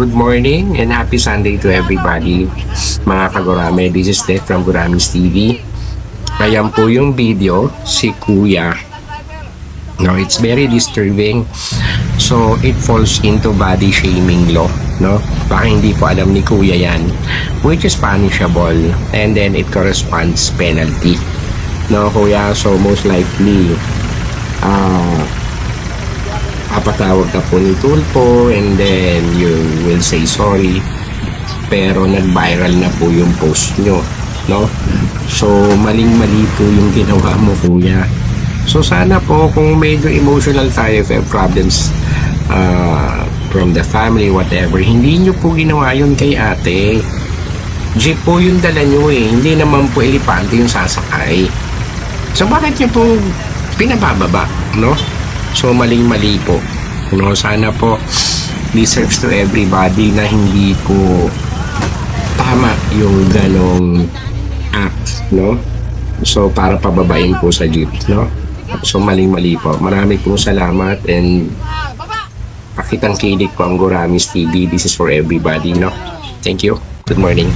good morning and happy Sunday to everybody. Mga kagurame, this is Dave from Guramis TV. Ayan po yung video, si Kuya. No, it's very disturbing. So, it falls into body shaming law. No? Baka hindi po alam ni Kuya yan. Which is punishable. And then, it corresponds penalty. No, Kuya? So, most likely, ah, papatawag ka po ni Tulpo and then you will say sorry. Pero nag-viral na po yung post nyo no? So maling-mali po yung ginawa mo kuya. So sana po kung medyo emotional tayo if problems uh, from the family whatever hindi nyo po ginawa yun kay ate. Jeep po yung dala nyo eh. Hindi naman po elepante yung sasakay. So bakit nyo po pinabababa no So maling-mali po. No, sana po deserves to everybody na hindi po tama yung ganong act, no? So para pababain po sa jeep, no? So maling-mali po. Marami pong salamat and pakitang kilig po ang Goramis TV. This is for everybody, no? Thank you. Good morning.